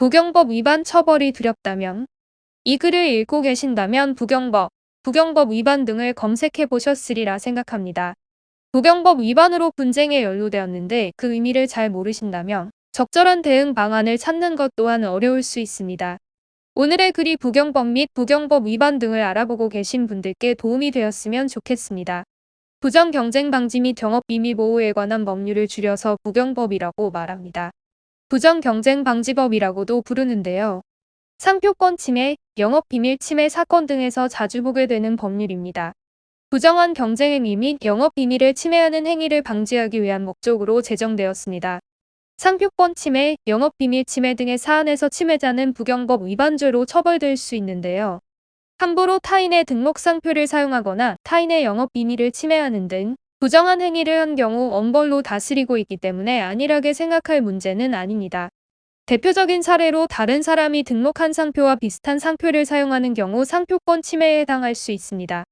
부경법 위반 처벌이 두렵다면 이 글을 읽고 계신다면 부경법, 부경법 위반 등을 검색해 보셨으리라 생각합니다. 부경법 위반으로 분쟁에 연루되었는데 그 의미를 잘 모르신다면 적절한 대응 방안을 찾는 것 또한 어려울 수 있습니다. 오늘의 글이 부경법 및 부경법 위반 등을 알아보고 계신 분들께 도움이 되었으면 좋겠습니다. 부정 경쟁 방지 및 경업 비밀 보호에 관한 법률을 줄여서 부경법이라고 말합니다. 부정 경쟁 방지법이라고도 부르는데요. 상표권 침해, 영업 비밀 침해 사건 등에서 자주 보게 되는 법률입니다. 부정한 경쟁 행위 및 영업 비밀을 침해하는 행위를 방지하기 위한 목적으로 제정되었습니다. 상표권 침해, 영업 비밀 침해 등의 사안에서 침해자는 부경법 위반죄로 처벌될 수 있는데요. 함부로 타인의 등록 상표를 사용하거나 타인의 영업 비밀을 침해하는 등 부정한 행위를 한 경우 엄벌로 다스리고 있기 때문에 안일하게 생각할 문제는 아닙니다. 대표적인 사례로 다른 사람이 등록한 상표와 비슷한 상표를 사용하는 경우 상표권 침해에 해당할 수 있습니다.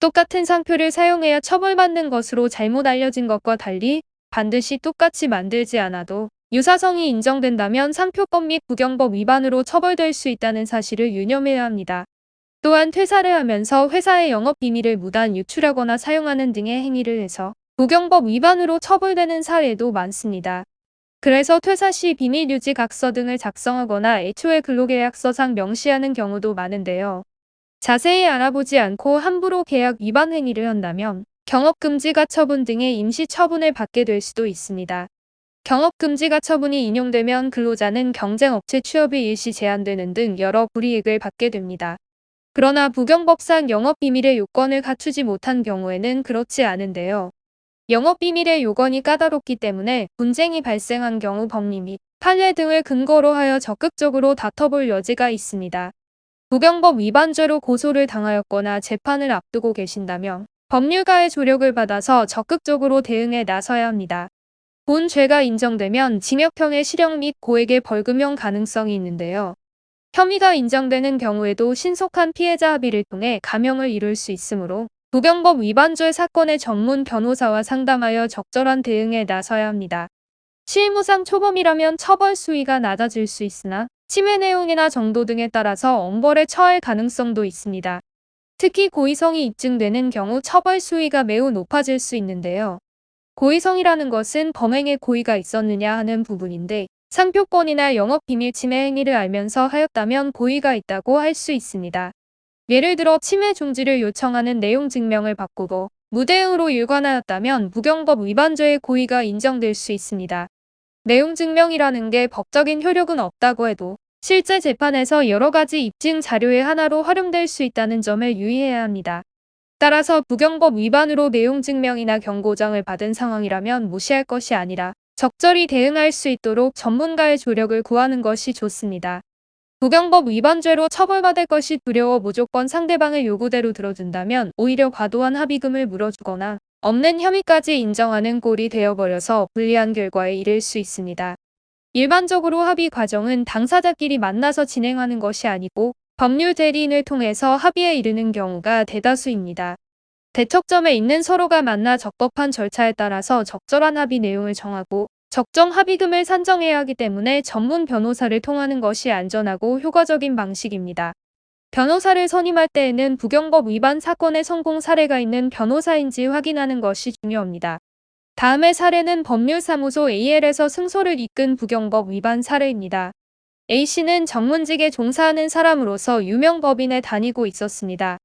똑같은 상표를 사용해야 처벌받는 것으로 잘못 알려진 것과 달리 반드시 똑같이 만들지 않아도 유사성이 인정된다면 상표법 및 부경법 위반으로 처벌될 수 있다는 사실을 유념해야 합니다. 또한 퇴사를 하면서 회사의 영업 비밀을 무단 유출하거나 사용하는 등의 행위를 해서 부경법 위반으로 처벌되는 사례도 많습니다. 그래서 퇴사 시 비밀 유지 각서 등을 작성하거나 애초에 근로계약서상 명시하는 경우도 많은데요. 자세히 알아보지 않고 함부로 계약 위반 행위를 한다면 경업금지가 처분 등의 임시 처분을 받게 될 수도 있습니다. 경업금지가 처분이 인용되면 근로자는 경쟁업체 취업이 일시 제한되는 등 여러 불이익을 받게 됩니다. 그러나 부경법상 영업비밀의 요건을 갖추지 못한 경우에는 그렇지 않은데요. 영업비밀의 요건이 까다롭기 때문에 분쟁이 발생한 경우 법리 및 판례 등을 근거로 하여 적극적으로 다퉈볼 여지가 있습니다. 부경법 위반죄로 고소를 당하였거나 재판을 앞두고 계신다면 법률가의 조력을 받아서 적극적으로 대응에 나서야 합니다. 본 죄가 인정되면 징역형의 실형 및 고액의 벌금형 가능성이 있는데요. 혐의가 인정되는 경우에도 신속한 피해자 합의를 통해 감형을 이룰 수 있으므로 부경법 위반죄 사건의 전문 변호사와 상담하여 적절한 대응에 나서야 합니다. 실무상 초범이라면 처벌 수위가 낮아질 수 있으나 침해 내용이나 정도 등에 따라서 엄벌에 처할 가능성도 있습니다. 특히 고의성이 입증되는 경우 처벌 수위가 매우 높아질 수 있는데요. 고의성이라는 것은 범행에 고의가 있었느냐 하는 부분인데 상표권이나 영업 비밀 침해 행위를 알면서 하였다면 고의가 있다고 할 수 있습니다. 예를 들어 침해 중지를 요청하는 내용 증명을 바꾸고 무대응으로 일관하였다면 부경법 위반죄의 고의가 인정될 수 있습니다. 내용 증명이라는 게 법적인 효력은 없다고 해도 실제 재판에서 여러 가지 입증 자료의 하나로 활용될 수 있다는 점을 유의해야 합니다. 따라서 부경법 위반으로 내용 증명이나 경고장을 받은 상황이라면 무시할 것이 아니라 적절히 대응할 수 있도록 전문가의 조력을 구하는 것이 좋습니다. 부경법 위반죄로 처벌받을 것이 두려워 무조건 상대방의 요구대로 들어준다면 오히려 과도한 합의금을 물어주거나 없는 혐의까지 인정하는 꼴이 되어버려서 불리한 결과에 이를 수 있습니다. 일반적으로 합의 과정은 당사자끼리 만나서 진행하는 것이 아니고 법률 대리인을 통해서 합의에 이르는 경우가 대다수입니다. 대척점에 있는 서로가 만나 적법한 절차에 따라서 적절한 합의 내용을 정하고 적정 합의금을 산정해야 하기 때문에 전문 변호사를 통하는 것이 안전하고 효과적인 방식입니다. 변호사를 선임할 때에는 부경법 위반 사건의 성공 사례가 있는 변호사인지 확인하는 것이 중요합니다. 다음의 사례는 법률사무소 AL에서 승소를 이끈 부경법 위반 사례입니다. A씨는 전문직에 종사하는 사람으로서 유명 법인에 다니고 있었습니다.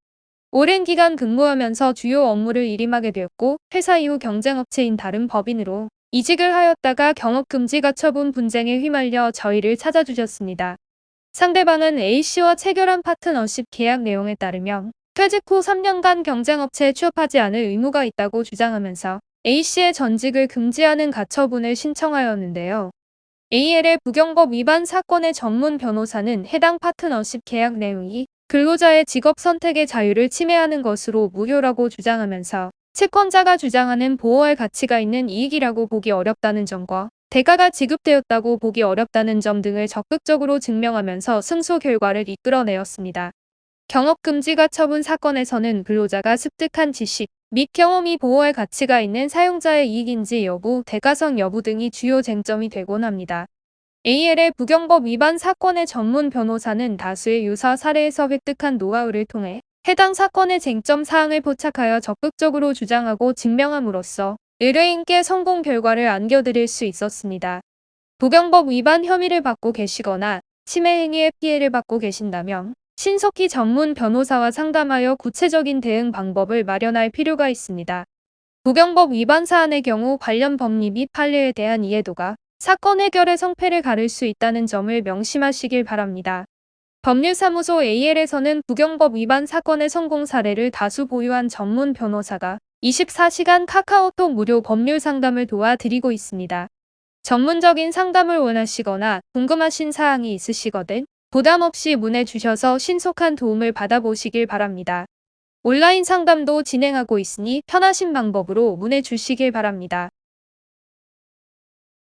오랜 기간 근무하면서 주요 업무를 일임하게 되었고 회사 이후 경쟁업체인 다른 법인으로 이직을 하였다가 경업금지가 처분 분쟁에 휘말려 저희를 찾아주셨습니다. 상대방은 A씨와 체결한 파트너십 계약 내용에 따르면 퇴직 후 3년간 경쟁업체에 취업하지 않을 의무가 있다고 주장하면서 A씨의 전직을 금지하는 가처분을 신청하였는데요. AL의 부경법 위반 사건의 전문 변호사는 해당 파트너십 계약 내용이 근로자의 직업 선택의 자유를 침해하는 것으로 무효라고 주장하면서 채권자가 주장하는 보호할 가치가 있는 이익이라고 보기 어렵다는 점과 대가가 지급되었다고 보기 어렵다는 점 등을 적극적으로 증명하면서 승소 결과를 이끌어내었습니다. 경업금지가 처분 사건에서는 근로자가 습득한 지식 및 경험이 보호할 가치가 있는 사용자의 이익인지 여부, 대가성 여부 등이 주요 쟁점이 되곤 합니다. AL의 부경법 위반 사건의 전문 변호사는 다수의 유사 사례에서 획득한 노하우를 통해 해당 사건의 쟁점 사항을 포착하여 적극적으로 주장하고 증명함으로써 의뢰인께 성공 결과를 안겨드릴 수 있었습니다. 부경법 위반 혐의를 받고 계시거나 침해 행위의 피해를 받고 계신다면 신속히 전문 변호사와 상담하여 구체적인 대응 방법을 마련할 필요가 있습니다. 부경법 위반 사안의 경우 관련 법리 및 판례에 대한 이해도가 사건 해결의 성패를 가를 수 있다는 점을 명심하시길 바랍니다. 법률사무소 AL에서는 부경법 위반 사건의 성공 사례를 다수 보유한 전문 변호사가 24시간 카카오톡 무료 법률 상담을 도와드리고 있습니다. 전문적인 상담을 원하시거나 궁금하신 사항이 있으시거든 부담 없이 문의 주셔서 신속한 도움을 받아보시길 바랍니다. 온라인 상담도 진행하고 있으니 편하신 방법으로 문의 주시길 바랍니다.